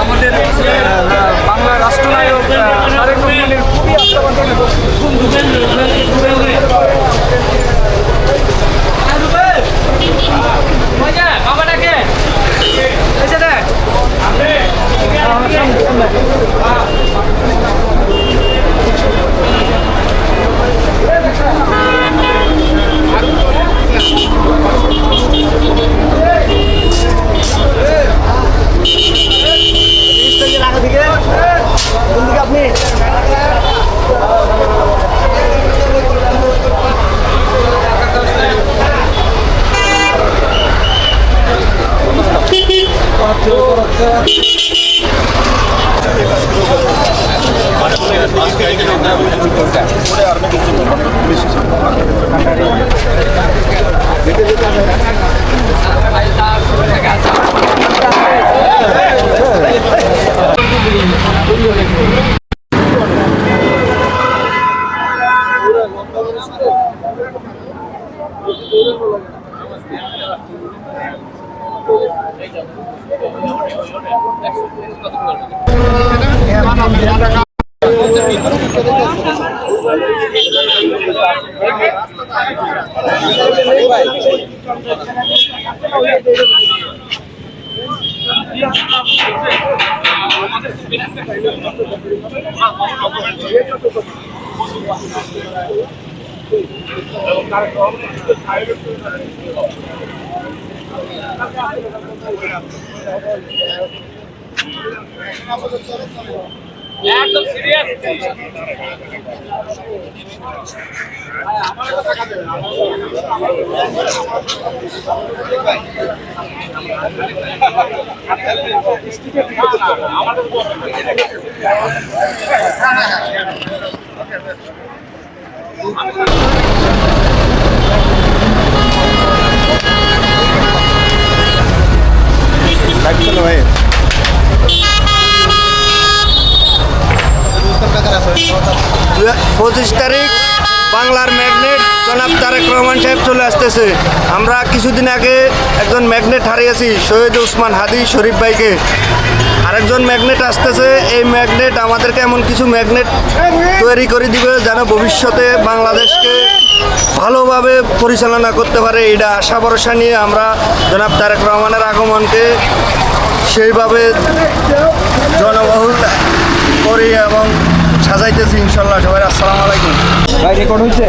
আমাদের বাংলার রাষ্ট্রনায়ক তারেক রহমানের খুবই একদম সিরিয়াস আমাদের পঁচিশ তারিখ বাংলার ম্যাগনেট জনাব তারেক রহমান সাহেব চলে আসতেছে। আমরা কিছুদিন আগে একজন ম্যাগনেট হারিয়েছি, শহীদ উসমান হাদি শরীফ ভাইকে। আরেকজন ম্যাগনেট আসতেছে। এই ম্যাগনেট আমাদেরকে এমন কিছু ম্যাগনেট তৈরি করে দিবে যেন ভবিষ্যতে বাংলাদেশকে ভালোভাবে পরিচালনা করতে পারে। এটা আশা ভরসা নিয়ে আমরা জনাব তারেক রহমানের আগমনকে সেইভাবে জনবহুল করি এবং সাজাইতেছি ইনশাল্লাহ সবাই আসসালামু আলাইকুম। ভাই রেকর্ড হয়েছে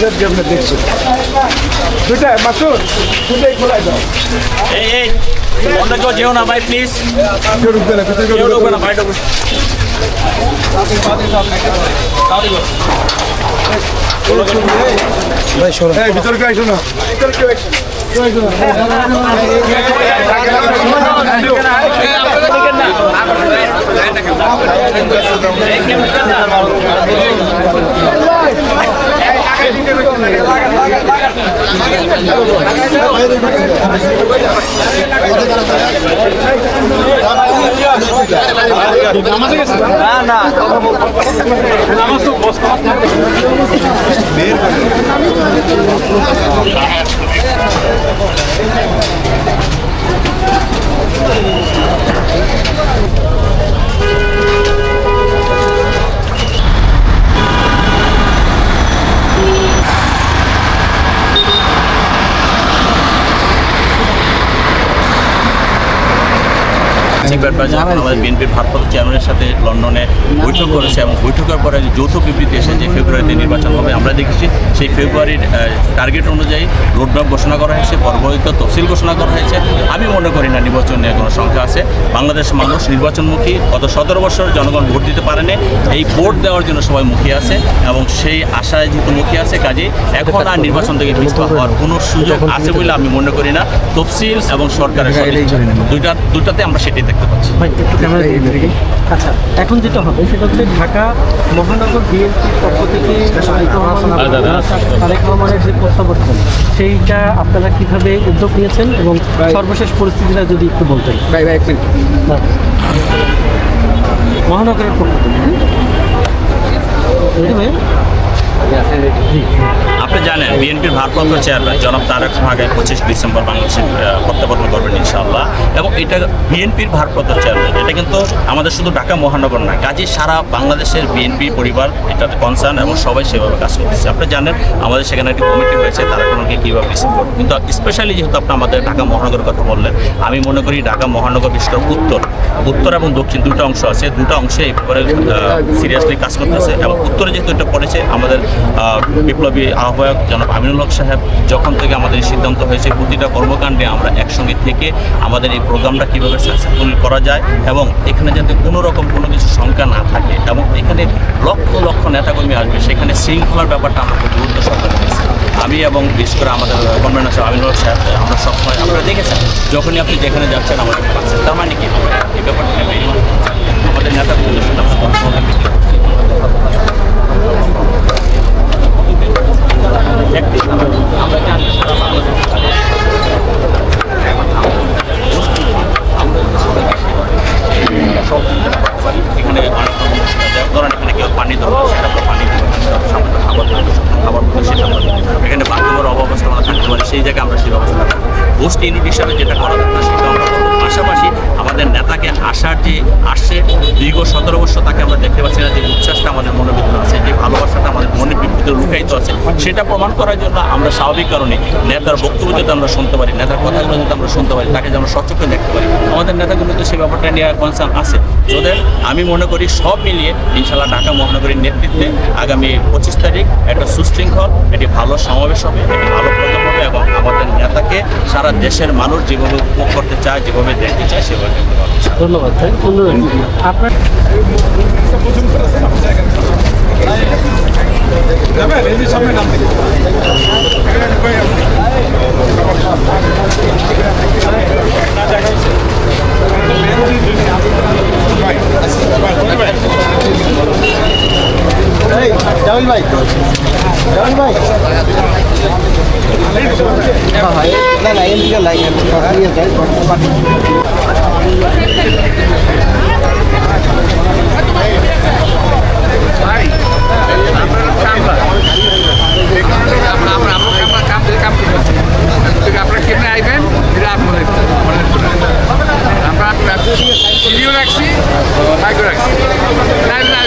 আনন্দ ভাই দুইটা মাসুর দুইটাই খোলাই দাও এই এই বন্ধ কেউ যেও না ভাই প্লিজ কেউ ঢুকবে না কেউ ঢুকবে না ভাই ঢুকবে এই ভিতরে কেউ আইসো না ভিতরে কেউ আইসো না না Thank you. চিফ অ্যাডভাইজার আমাদের বিএনপির ভারপ্রাপ্ত চেয়ারম্যানের সাথে লন্ডনে বৈঠক করেছে এবং বৈঠকের পরে যৌথ বিবৃতি এসে যে ফেব্রুয়ারিতে নির্বাচন হবে আমরা দেখেছি সেই ফেব্রুয়ারির টার্গেট অনুযায়ী রোডম্যাপ ঘোষণা করা হয়েছে পরবর্তীত তফসিল ঘোষণা করা হয়েছে। আমি মনে করি না নির্বাচন নিয়ে কোনো সংখ্যা আছে। বাংলাদেশের মানুষ নির্বাচনমুখী গত সতেরো বছর জনগণ ভোট দিতে পারেনি এই ভোট দেওয়ার জন্য সবাই মুখিয়ে আছে এবং সেই আশায় যেহেতু মুখিয়ে আছে কাজে এখন আর নির্বাচন থেকে পিছপা হওয়ার কোনো সুযোগ আছে বলে আমি মনে করি না। তফসিল এবং সরকারের দুইটা দুটাতে আমরা সেটাই দেখতে পাচ্ছি। ভাই একটু ক্যামেরা। আচ্ছা এখন যেটা হবে সেটা হচ্ছে ঢাকা মহানগর বিএনপির পক্ষ থেকে তারেক রহমান- তারেক রহমানের যে প্রত্যাবর্তন সেইটা আপনারা কীভাবে উদ্যোগ নিয়েছেন এবং সর্বশেষ পরিস্থিতিটা যদি একটু বলতেন। ভাই ভাই এক মিনিট। মহানগরের পক্ষ থেকে? ভাই? জি। আপনি জানেন, বিএনপির ভারপ্রাপ্ত চেয়ারম্যান জনাব তারেক আগে পঁচিশ ডিসেম্বর বাংলাদেশে প্রত্যাবর্তন করবেন ইনশাআল্লাহ। এবং এটা বিএনপির ভারপ্রাপ্ত চেয়ারম্যান। এটা কিন্তু আমাদের শুধু ঢাকা মহানগর না কাজে সারা বাংলাদেশের বিএনপি পরিবার এটাতে কনসার্ন এবং সবাই সেভাবে কাজ করতেছে। আপনি জানেন, আমাদের সেখানে একটি কমিটি হয়েছে, তারা কোনোকে কীভাবে রিসিভ করবে। কিন্তু স্পেশালি যেহেতু আপনি আমাদের ঢাকা মহানগরের কথা বললেন, আমি মনে করি ঢাকা মহানগর বিশেষ উত্তর। উত্তর এবং দক্ষিণ দুটো অংশ আছে, দুটো অংশে এই ব্যাপারে সিরিয়াসলি কাজ করতেছে। এবং উত্তরে যেহেতু এটা পড়েছে, আমাদের বিপ্লবী আহ্বায়ক জনাব আমিনুল হক সাহেব, যখন থেকে আমাদের সিদ্ধান্ত হয়েছে, প্রতিটা কর্মকাণ্ডে আমরা একসঙ্গে থেকে আমাদের এই প্রোগ্রামটা কীভাবে সাকসেসফুল করা যায় এবং এখানে যাতে কোনো রকম কোনো কিছু শঙ্কা না থাকে এবং এখানে লক্ষ লক্ষ নেতাকর্মী আসবে, সেখানে শৃঙ্খলার ব্যাপারটা আমরা খুব গুরুত্ব সহকারে আমি এবং বিশেষ করে আমাদের কনভেনার সাহেব আমিনুল হক সাহেব, আমরা সবসময়, আপনারা দেখেছেন, যখনই আপনি যেখানে যাচ্ছেন, আমাদের পাচ্ছেন তার মানে কি? আমরা এই ব্যাপারটা আমাদের নেতাকর্মীদের সাথে আমরা সবসময় মিটিং করছি। একটি আমরা জানি সারা বাংলাদেশে সব এখানে অনেক রকম ধরেন এখানে কেউ পানি দরকার সেটা আমরা পানি দিব সামান্য খাবার দরকার খাবার দরকার সেটা আমরা দিব। এখানে বাথরুমের অব্যবস্থা আমরা থাকতে পারি সেই জায়গায় আমরা সেই ব্যবস্থা করব গোষ্ঠী ইউনিট হিসাবে যেটা করা দরকার সেটা আমরা করব পাশাপাশি আমাদের নেতাকে আসার যে আসছে দীর্ঘ সতেরো বছর তাকে আমরা দেখতে পাচ্ছি না, যে উচ্ছ্বাসটা আমাদের মনের ভিতরে আছে, যে ভালোবাসাটা আমাদের মনের ভিতরে লুকায়িত আছে, সেটা প্রমাণ করার জন্য আমরা স্বাভাবিক কারণে নেতার বক্তব্য যদি আমরা শুনতে পারি, নেতার কথাগুলো যদি আমরা শুনতে পারি, তাকে যেন সচক্ষে দেখতে পারি। আমাদের নেতাগুলো তো সেই ব্যাপারটা নিয়ে কনসার্ন আছে। ওদের আমি মনে করি সব মিলিয়ে ইনশাল্লাহ ঢাকা মহানগরীর নেতৃত্বে আগামী পঁচিশ তারিখ একটা সুশৃঙ্খল, একটি ভালো সমাবেশ হবে, একটি ভালো প্রোগ্রাম হবে এবং আমাদের নেতাকে সারা দেশের মানুষ যেভাবে উপভোগ করতে চায়, যেভাবে দেখতে চায়, সেভাবে ধন্যবাদ। আপনার জামিল ভাই জামিল ভাই না না এমপিকে লাগে নিয়ে যাই ভাই আমরা কামরা আমরা আমরা আমরা আমরা কাম থেকে কাম করতেছি কিন্তু আপনারা কেমনে আইবেন এটা আপনারা মনে আমরা সিডিও রাখছি মাইক্রো রাখছি নাই নাই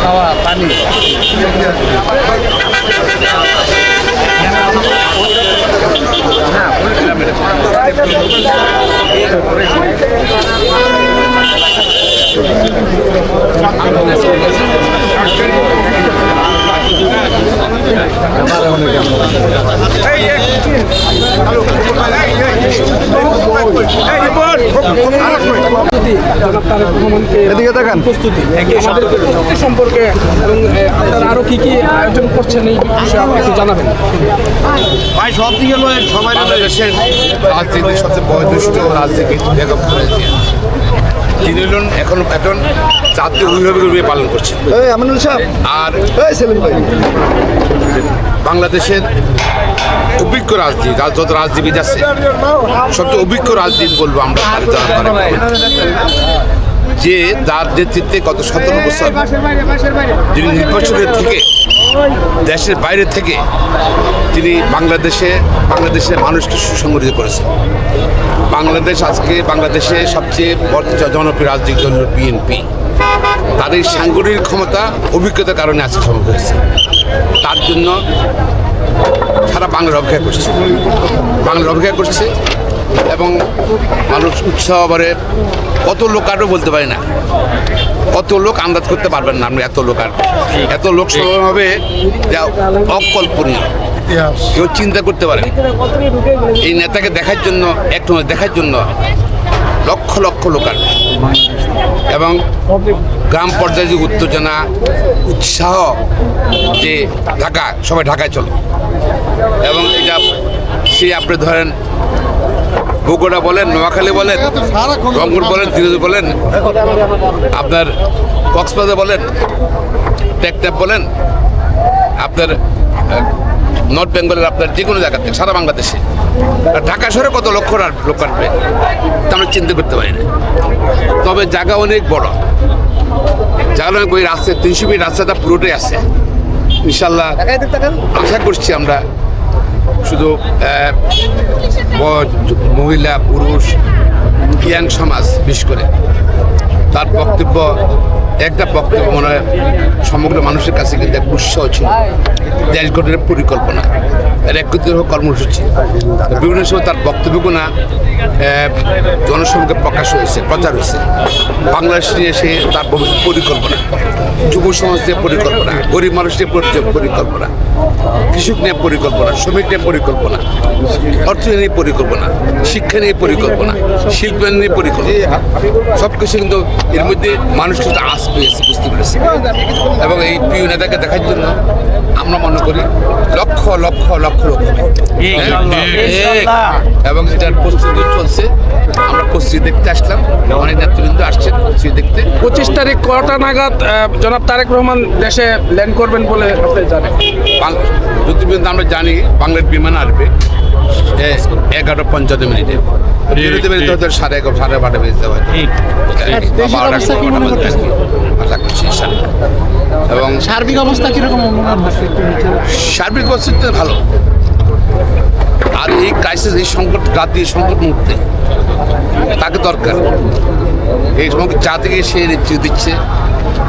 খাওয়া পানি হ্যাঁ বলেছিলাম জনাব তারেক রহমানকে এদিকে প্রস্তুতি আমাদের প্রস্তুতি সম্পর্কে এবং আপনারা আরও কি কি আয়োজন করছেন এই বিষয়ে একটু জানাবেন। ভাই সব দিকে সবাই বাংলাদেশের রাজনীতির সবচেয়ে বয়োজ্যেষ্ঠ খালেদা তিনি হলেন এখন এখন জাতীয় অভিভাবক রূপে পালন করছেন। এই আমিনুল সাহেব। আর এই সেলিম ভাই। বাংলাদেশের অভিজ্ঞ রাজনীতি রাজ- যত রাজনীতিবিদ আছে সবচেয়ে অভিজ্ঞ রাজনীতি বলব আমরা যে যার নেতৃত্বে গত সতেরো বছর যিনি নির্বাচনের থেকে, দেশের বাইরে থেকে তিনি বাংলাদেশে, বাংলাদেশের মানুষকে সুসংগঠিত করেছেন। বাংলাদেশ আজকে বাংলাদেশে সবচেয়ে জনপ্রিয় রাজনৈতিক দল বিএনপি। তাদের সাংগঠনিক ক্ষমতা অভিজ্ঞতার কারণে আজকে সম্ভব হয়েছে। তার জন্য সারা বাংলার অপেক্ষা করছে। বাংলার অপেক্ষা করছে এবং মানুষ উৎসাহ করে কত লোক আরও বলতে পারি না। কত লোক আন্দাজ করতে পারবেন না আপনি এত লোক আর। এত লোক সমাগম হবে যা অকল্পনীয়। কেউ চিন্তা করতে পারে এই নেতাকে দেখার জন্য একটু দেখার জন্য লক্ষ লক্ষ লোক আর এবং গ্রাম পর্যায়ে যে উত্তেজনা, উৎসাহ যে ঢাকা, সবাই ঢাকায় চলো। এবং এটা সে আপনি ধরেন বগুড়া বলেন নোয়াখালী বলেন রংপুর বলেন তিরুজ বলেন আপনার কক্সবাজার বলেন টেকটাপ বলেন আপনার নর্থ বেঙ্গলের আপনার যে কোনো জায়গা থেকে সারা বাংলাদেশে। ঢাকা শহরে কত লক্ষ লোক আসবে তা আমরা চিন্তা করতে পারি না। তবে জায়গা অনেক বড়। জায়গা অনেক বই রাস্তা তিনশো ফিট রাস্তাটা পুরোটাই আছে। ইনশাল্লাহ আশা করছি আমরা শুধু মহিলা, পুরুষ, ইয়াং সমাজ বিশেষ করে। তার বক্তব্য, একটা বক্তব্য মনে সমগ্র মানুষের কাছে কিন্তু এক উৎসাহ ছিল। দেশ গঠনের পরিকল্পনা একত্রিত কর্মসূচি। বিভিন্ন সময় তার বক্তব্যগুলো জনসম্মুখে প্রকাশ হয়েছে, প্রচার হয়েছে। বাংলাদেশ নিয়ে সে তার পরিকল্পনা। যুব সমাজ নিয়ে পরিকল্পনা গরিব মানুষ নিয়ে পরিকল্পনা কৃষক নিয়ে পরিকল্পনা শ্রমিক নিয়ে পরিকল্পনা অর্থনীতি নিয়ে পরিকল্পনা শিক্ষা নিয়ে পরিকল্পনা শিল্প নিয়ে পরিকল্পনা। সব কিছু কিন্তু এর মধ্যে মানুষ কিন্তু আস পেয়েছে বুঝতে পেরেছে এবং এই প্রিয় নেতাকে দেখার জন্য আমরা মনে করি লক্ষ লক্ষ লক্ষ লোক হ্যাঁ? এবং এটার প্রস্তুতি চলছে। আমরা প্রস্তুতি দেখতে আসলাম। অনেক নেতৃবৃন্দ আসছেন প্রস্তুতি দেখতে। পঁচিশ তারিখ কটা নাগাদ আহ, জনাব তারেক রহমান দেশে ল্যান্ড করবেন বলে আপনি জানেন? আমরা জানি বাংলার বিমান আসবে এগারো পঞ্চান্ন মিনিটে। বেরোতে বেরোতে হয়তো সাড়ে এগারো সাড়ে বারোটা বেরোতে। আশা করছি এবং সার্বিক অবস্থা কীরকম সার্বিক ভালো। আর এই ক্রাইসিস এই সংকট জাতীয় সংকট মুহূর্তে তাকে দরকার। এই সময় জাতিকে সে নেতৃত্ব দিচ্ছে।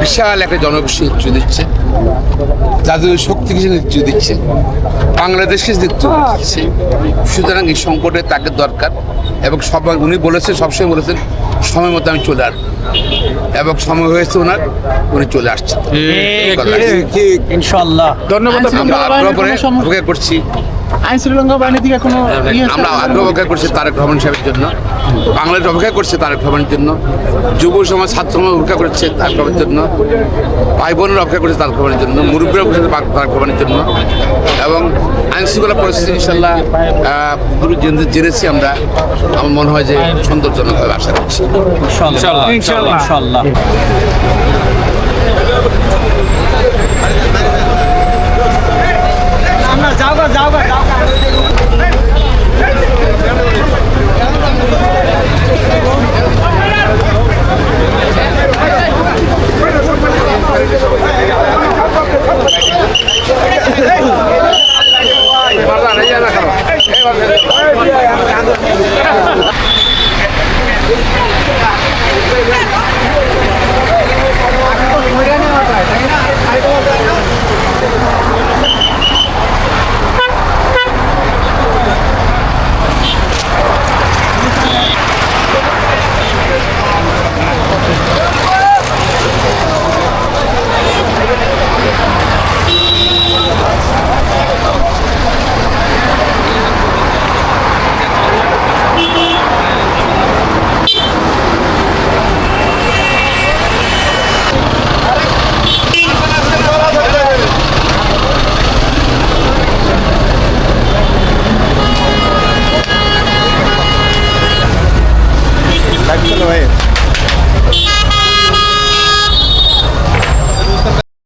বিশাল একটা জনগোষ্ঠী নেতৃত্ব দিচ্ছে। জাতীয় শক্তিকে সে নেতৃত্ব দিচ্ছে? বাংলাদেশকে নেতৃত্ব দিচ্ছে। সুতরাং এই সংকটে তাকে দরকার এবং সবাই উনি বলেছেন সবসময় বলেছেন সময় মতো আমি চলে আসব। এবং সময় হয়েছে ওনার উনি চলে আসছেন। ধন্যবাদ আমরা আগ্রহ করে অপেক্ষা করছি। আইন শৃঙ্খলা বাহিনী থেকে কোনো ইয়ে আমরা আগ্রহ অপেক্ষা করছি তারেক রহমান সাহেবের জন্য। বাংলাদেশ অপেক্ষা করছে তারেক রহমানের জন্য। যুব সমাজ ছাত্র সমাজ অপেক্ষা করছে তারেক রহমানের জন্য। ভাই বোনের অপেক্ষা করছে তারেক রহমানের জন্য। মুরব্বীরা অপেক্ষা করছে তারেক রহমানের জন্য। এবং আইন শৃঙ্খলা পরিস্থিতি ইনশাল্লাহ পুরো জেনে- জেনেছি আমরা। আমার মনে হয় যে সন্তোষজনকভাবে আশা করছি। ইনশাল্লাহ ইনশাল্লাহ ইনশাল্লাহ যাও